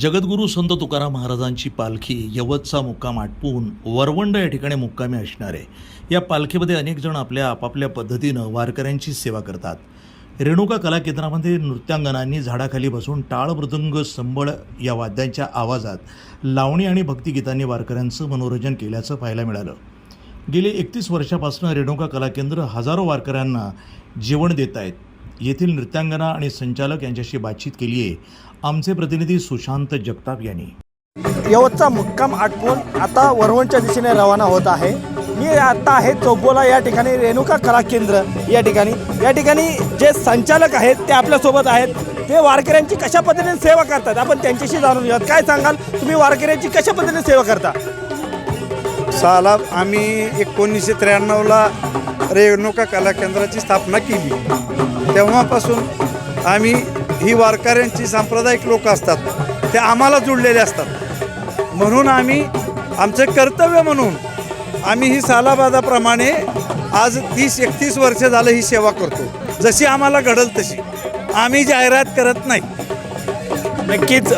जगद्गुरू संत तुकाराम महाराजांची पालखी यवतचा मुक्काम आटपून वरवंड या ठिकाणी मुक्कामी असणार आहे. या पालखीमध्ये अनेक जण आपल्या आपापल्या पद्धतीनं वारकऱ्यांची सेवा करतात. रेणुका कला केंद्रामध्ये नृत्यांगनांनी झाडाखाली बसून टाळ मृदंग संबळ या वाद्यांच्या आवाजात लावणी आणि भक्तिगीतांनी वारकऱ्यांचं मनोरंजन केल्याचं पाहायला मिळालं. गेली एकतीस वर्षापासून रेणुका कला केंद्र हजारो वारकऱ्यांना जेवण देत आहेत. येथील नृत्यांगना आणि संचालक यांच्याशी बातचीत केली आहे आमचे प्रतिनिधी सुशांत जगताप यांनी. यवतचा मुक्काम आटपून आता वरवणच्या दिशेने रवाना होत आहे. मी आता आहे चौबोला या ठिकाणी रेणुका कला केंद्र या ठिकाणी. या ठिकाणी जे संचालक आहेत ते आपल्यासोबत आहेत. ते वारकऱ्यांची कशा पद्धतीने सेवा करतात? आपण त्यांच्याशी जाणून घेऊयात. काय सांगाल? तुम्ही वारकऱ्यांची कशा पद्धतीने सेवा करता? साला आम्ही एकोणीसशे त्र्याण्णवला रेणुका कला केंद्राची स्थापना केली. तेव्हापासून आम्ही ही वारकऱ्यांची सांप्रदायिक लोक असतात. ते आम्हाला जुळलेले असतात. म्हणून आम्ही आमचे कर्तव्य म्हणून आम्ही ही सालाबादाप्रमाणे आज तीस एकतीस वर्ष झालं ही सेवा करतो. जशी आम्हाला घडल तशी. आम्ही जाहिरात करत नाही. नक्कीच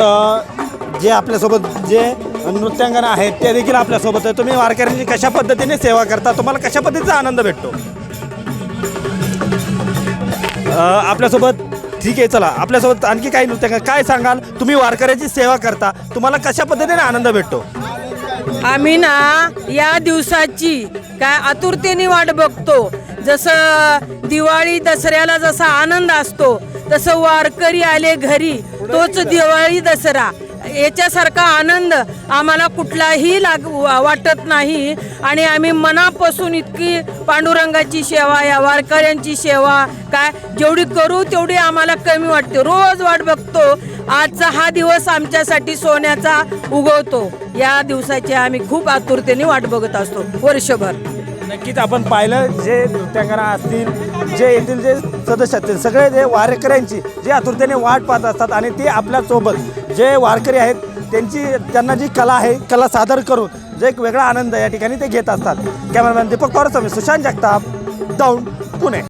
जे आपल्यासोबत जे नृत्यांगना आहेत ते देखील आपल्यासोबत आहे तुम्ही वारकऱ्यांची कशा पद्धतीने सेवा करता? तुम्हाला कशा पद्धतीचा आनंद भेटतो? आपल्यासोबत ठीक आहे चला. आपल्यासोबत आणखी काही नृत्य काय सांगाल? तुम्ही वारकऱ्याची सेवा करता. तुम्हाला कशा पद्धतीने आनंद भेटतो? आम्ही ना या दिवसाची काय आतुरतेने वाट बघतो. जसं दिवाळी दसऱ्याला जसा आनंद असतो तसं वारकरी आले घरी तोच दिवाळी दसरा. याच्यासारखा आनंद आम्हाला कुठलाही लाग वा- वाटत नाही. आणि आम्ही मनापासून इतकी पांडुरंगाची सेवा या वारकऱ्यांची सेवा काय जेवढी करू तेवढी आम्हाला कमी वाटते. रोज वाट बघतो. आजचा हा दिवस आमच्यासाठी सोन्याचा उगवतो. या दिवसाची आम्ही खूप आतुरतेने वाट बघत असतो. वर्षभर. नक्कीच आपण पाहिलं जे नृत्यांगना असतील जे येथील जे सदस्य असतील सगळे जे वारकऱ्यांची जे आतुरतेने वाट पाहत असतात आणि ते आपल्यासोबत जे वारकरी आहेत त्यांची त्यांना जी कला आहे कला सादर करून जे एक वेगळा आनंद या ठिकाणी ते घेत असतात. कॅमेरामॅन दीपक पवारस्वामी सुशांत जगताप दौंड पुणे.